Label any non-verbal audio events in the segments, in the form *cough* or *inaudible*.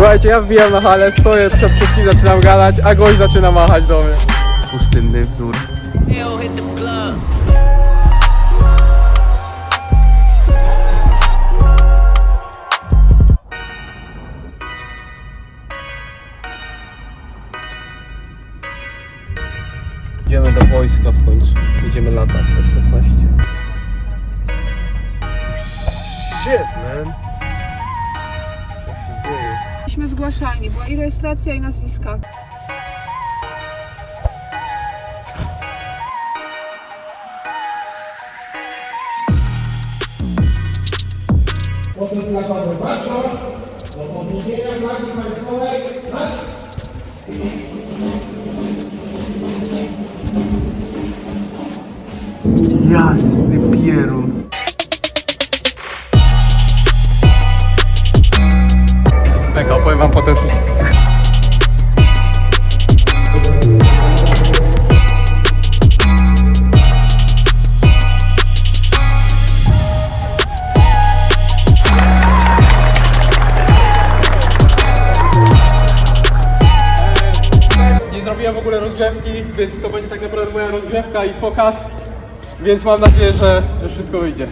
Słuchajcie, ja wbijam na halę, stoję przed wszystkim, zaczynam gadać, a gość zaczyna machać do mnie. Pustynny wzór. Idziemy do wojska w końcu. Idziemy latać F-16. Shit, man. Byliśmy zgłaszani, była i rejestracja, i nazwiska. Potem zakładu baczność, do podniesienia flagi państwowej, raz. Jasny pierun. Wam potem wszystko. Nie zrobiłem w ogóle rozgrzewki, więc to będzie tak naprawdę moja rozgrzewka i pokaz. Więc mam nadzieję, że wszystko wyjdzie.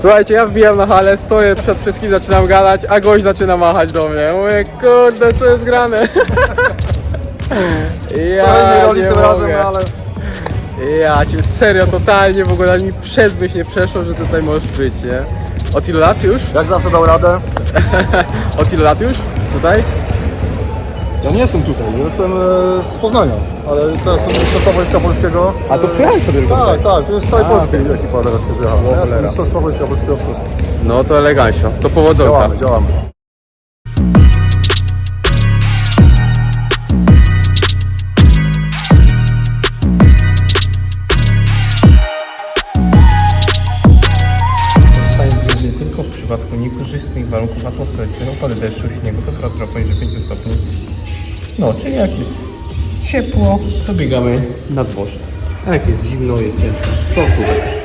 Słuchajcie, ja wbijam na halę, stoję przed wszystkim, zaczynam gadać, a gość zaczyna machać do mnie. Mówię, kurde, co jest grane? *laughs* Ja roli nie tym mogę. razem, no ale Ja cię serio, totalnie w ogóle mi przez myśl nie przeszło, że tutaj możesz być, nie? Od ilu lat już? jak zawsze dał radę. *laughs* Od ilu lat już? Tutaj? Ja nie jestem tutaj, jestem e, z Poznania, ale teraz jestem Mistrzostwa Wojska Polskiego. A to E, przyjechałeś sobie tylko Tak, tak, to jest całej A, Polski okej. ekipa teraz się zjechała. Ja cholera. jestem Mistrzostwa Wojska Polskiego w Polsce. No to elegancio, to powodzonka. Działamy, działamy. Zostanie tylko w przypadku niekorzystnych warunków atmosferycznych, opady deszczu, śniegu, temperatura poniżej 5 stopni. No, czyli jak jest ciepło, to biegamy na dworze. A jak jest zimno, jest ciężko, to tutaj.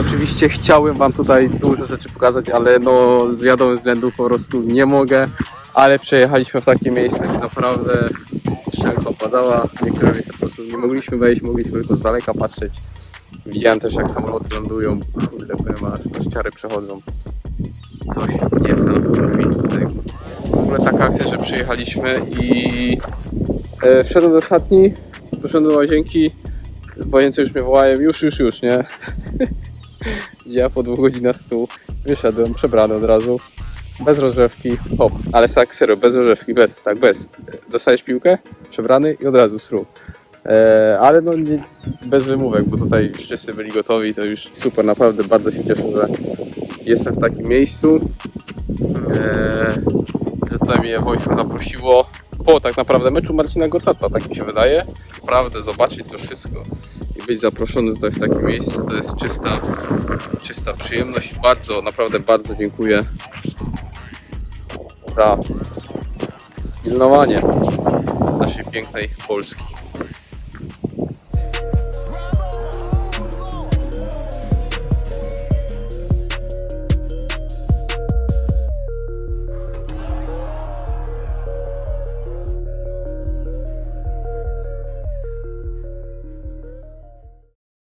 Oczywiście chciałem wam tutaj dużo rzeczy pokazać, ale no z wiadomych względów po prostu nie mogę. Ale przejechaliśmy w takie miejsce, gdzie naprawdę szczelka opadała. Niektóre miejsca po prostu nie mogliśmy wejść, mogliśmy tylko z daleka patrzeć. Widziałem też jak samoloty lądują. Kurde, powiem aż kościary przechodzą. Coś niesamowitego. W ogóle taka akcja, że przyjechaliśmy i e, wszedłem do szatni, poszedłem do łazienki, wojeńcy już mnie wołają, już, już, już, nie? *laughs* Ja po dwóch godzinach snu wyszedłem, przebrany od razu. bez rozrzewki, hop, ale tak serio, bez rozrzewki, bez, tak bez. Dostajesz piłkę, przebrany i od razu sru. E, ale no nie, bez wymówek, bo tutaj wszyscy byli gotowi, to już super, naprawdę bardzo się cieszę, że jestem w takim miejscu, e, że tutaj mnie wojsko zaprosiło po tak naprawdę meczu Marcina Gortata, tak mi się wydaje. Naprawdę zobaczyć to wszystko być zaproszony tutaj w takie miejsce, to jest czysta, czysta przyjemność i bardzo, naprawdę bardzo dziękuję za pilnowanie naszej pięknej Polski.